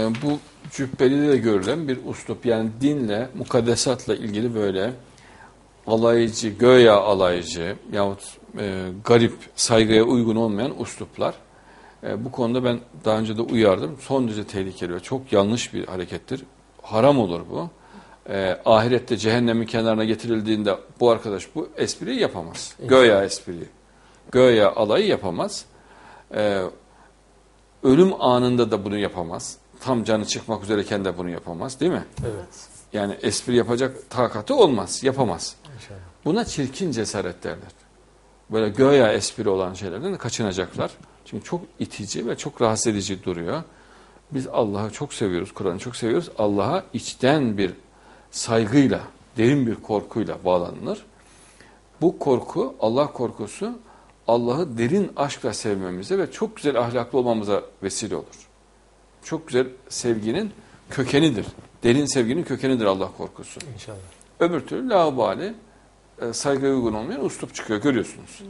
e, bu cübbeli de görülen bir uslup. Yani dinle, mukaddesatla ilgili böyle alaycı, göya alaycı yahut e, garip, saygıya uygun olmayan usluplar. E, bu konuda ben daha önce de uyardım. Son derece tehlikeli ve çok yanlış bir harekettir. Haram olur bu. E, ahirette cehennemin kenarına getirildiğinde bu arkadaş bu espriyi yapamaz. Göya espriyi. Göya alayı yapamaz. E, ölüm anında da bunu yapamaz. Tam canı çıkmak üzereyken de bunu yapamaz değil mi? Evet. Yani espri yapacak takatı olmaz, yapamaz. İnşallah. Buna çirkin cesaret derler. Böyle göya espri olan şeylerden de kaçınacaklar. Çünkü çok itici ve çok rahatsız edici duruyor. Biz Allah'ı çok seviyoruz, Kur'an'ı çok seviyoruz. Allah'a içten bir saygıyla, derin bir korkuyla bağlanılır. Bu korku, Allah korkusu Allah'ı derin aşkla sevmemize ve çok güzel ahlaklı olmamıza vesile olur. Çok güzel sevginin kökenidir. Derin sevginin kökenidir Allah korkusu. İnşallah. Öbür türlü laubali, e, saygıya uygun olmayan uslup çıkıyor görüyorsunuz.